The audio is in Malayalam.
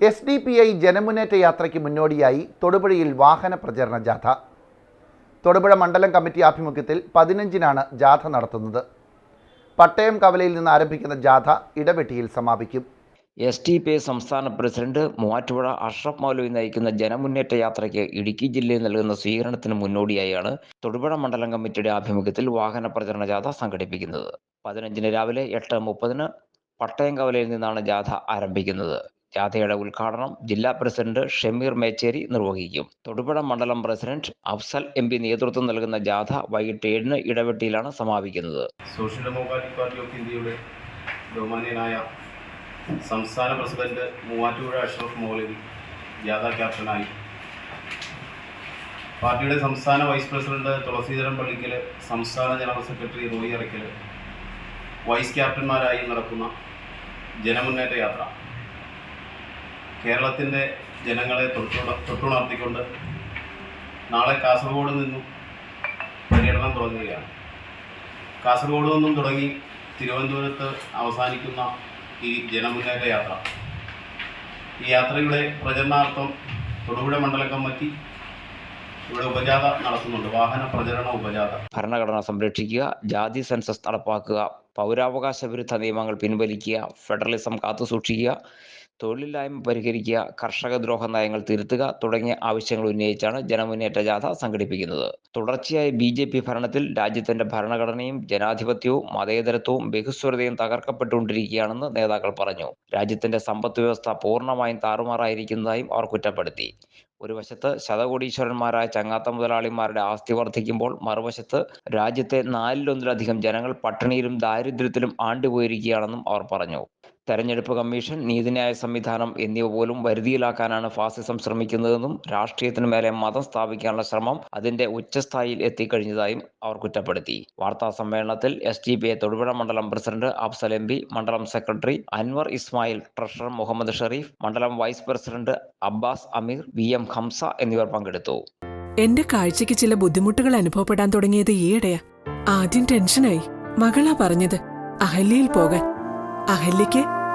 എസ് ഡി പി ഐ ജനമുന്നേറ്റ യാത്രയ്ക്ക് മുന്നോടിയായി തൊടുപുഴയിൽ വാഹന പ്രചരണ ജാഥ. തൊടുപുഴ മണ്ഡലം കമ്മിറ്റി ആഭിമുഖ്യത്തിൽ പതിനഞ്ചിനാണ് ജാഥ നടത്തുന്നത്. പട്ടയം കവലയിൽ നിന്ന് ആരംഭിക്കുന്ന ജാഥ ഇടവെട്ടിയിൽ സമാപിക്കും. എസ് ടി പി സംസ്ഥാന പ്രസിഡന്റ് മൂവാറ്റുപുഴ അഷ്റഫ് മൗലവി നയിക്കുന്ന ജനമുന്നേറ്റ യാത്രയ്ക്ക് ഇടുക്കി ജില്ലയിൽ നൽകുന്ന സ്വീകരണത്തിന് മുന്നോടിയായാണ് തൊടുപുഴ മണ്ഡലം കമ്മിറ്റിയുടെ ആഭിമുഖ്യത്തിൽ വാഹന പ്രചരണ ജാഥ സംഘടിപ്പിക്കുന്നത്. പതിനഞ്ചിന് രാവിലെ എട്ട് മുപ്പതിന് പട്ടയം കവലയിൽ നിന്നാണ് ജാഥ ആരംഭിക്കുന്നത്. ജാഥയുടെ ഉദ്ഘാടനം ജില്ലാ പ്രസിഡന്റ് ഷമീർ മേച്ചേരി നിർവഹിക്കും. തൊടുപുഴ മണ്ഡലം പ്രസിഡന്റ് അഫ്സൽ എം പി നേതൃത്വം നൽകുന്ന ജാഥ വൈകിട്ട് ഏഴിന് ഇടവെട്ടിയിലാണ് സമാപിക്കുന്നത്. സോഷ്യൽ ഡെമോക്രാറ്റിക് പാർട്ടി ഓഫ് ഇന്ത്യയുടെ ബഹുമാന്യനായ സംസ്ഥാന പ്രസിഡന്റ് മൂവാറ്റുപുഴ അഷ്റഫ് മൗലവി ജാഥ ക്യാപ്റ്റനായി. പാർട്ടിയുടെ സംസ്ഥാന വൈസ് പ്രസിഡന്റ് തുളസീധരൻ പള്ളിക്കൽ സംസ്ഥാന ജനറൽ സെക്രട്ടറി റോയി വൈസ് ക്യാപ്റ്റന്മാരായി നടക്കുന്ന ജനമുന്നേറ്റ യാത്ര. കേരളത്തിന്റെ ജനങ്ങളെ തൊട്ടുണ തൊട്ടുണർത്തിക്കൊണ്ട് നാളെ കാസർഗോഡ് നിന്നും പര്യടനം തുടങ്ങുകയാണ്. കാസർഗോഡ് നിന്നും തുടങ്ങി തിരുവനന്തപുരത്ത് അവസാനിക്കുന്ന ഈ ജനമുന്നേറ്റ യാത്ര. ഈ യാത്രയുടെ പ്രചരണാർത്ഥം തൊടുപുഴ മണ്ഡലം കമ്മിറ്റി ഇവിടെ ഉപജാത നടത്തുന്നുണ്ട്. വാഹന പ്രചരണ ഉപജാത ഭരണഘടന സംരക്ഷിക്കുക ജാതി സെൻസസ് നടപ്പാക്കുക പൗരാവകാശ വിരുദ്ധ നിയമങ്ങൾ പിൻവലിക്കുക ഫെഡറലിസം കാത്തുസൂക്ഷിക്കുക തൊഴിലില്ലായ്മ പരിഹരിക്കുക കർഷക ദ്രോഹ നയങ്ങൾ തിരുത്തുക തുടങ്ങിയ ആവശ്യങ്ങൾ ഉന്നയിച്ചാണ് ജനമുന്നേറ്റ ജാഥ സംഘടിപ്പിക്കുന്നത്. തുടർച്ചയായ ബി ജെ പി ഭരണത്തിൽ രാജ്യത്തിന്റെ ഭരണഘടനയും ജനാധിപത്യവും മതേതരത്വവും ബഹുസ്വരതയും തകർക്കപ്പെട്ടുകൊണ്ടിരിക്കുകയാണെന്ന് നേതാക്കൾ പറഞ്ഞു. രാജ്യത്തിന്റെ സമ്പദ് വ്യവസ്ഥ പൂർണമായും താറുമാറായിരിക്കുന്നതായും അവർ കുറ്റപ്പെടുത്തി. ഒരു വശത്ത് ശതകോടീശ്വരന്മാരായ ചങ്ങാത്ത മുതലാളിമാരുടെ ആസ്തി വർദ്ധിക്കുമ്പോൾ മറുവശത്ത് രാജ്യത്തെ നാലിലൊന്നിലധികം ജനങ്ങൾ പട്ടിണിയിലും ദാരിദ്ര്യത്തിലും ആണ്ടുപോയിരിക്കുകയാണെന്നും അവർ പറഞ്ഞു. തെരഞ്ഞെടുപ്പ് കമ്മീഷൻ നീതിന്യായ സംവിധാനം എന്നിവ പോലും വരുതിയിലാക്കാനാണ് ഫാസിസം ശ്രമിക്കുന്നതെന്നും രാഷ്ട്രീയത്തിനു മേലെ മതം സ്ഥാപിക്കാനുള്ള ശ്രമം അതിന്റെ ഉച്ചസ്ഥായിയിൽ എത്തിക്കഴിഞ്ഞതായും അവർ കുറ്റപ്പെടുത്തി. വാർത്താ സമ്മേളനത്തിൽ S D P A Thodupuzha മണ്ഡലം പ്രസിഡന്റ് അഫ്സൽ എം പി മണ്ഡലം സെക്രട്ടറി അൻവർ ഇസ്മായിൽ ട്രഷറർ മുഹമ്മദ് ഷെറീഫ് മണ്ഡലം vice president Abbas Ameer V M Hamsa എന്നിവർ പങ്കെടുത്തു. എന്റെ കാഴ്ചയ്ക്ക് ചില ബുദ്ധിമുട്ടുകൾ അനുഭവപ്പെടാൻ തുടങ്ങിയത് ഈയിടെയാ. ആദ്യം ടെൻഷനായി. മകളാ പറഞ്ഞത് അഹല്യയിൽ പോകാൻ. അഹല്യയ്ക്ക്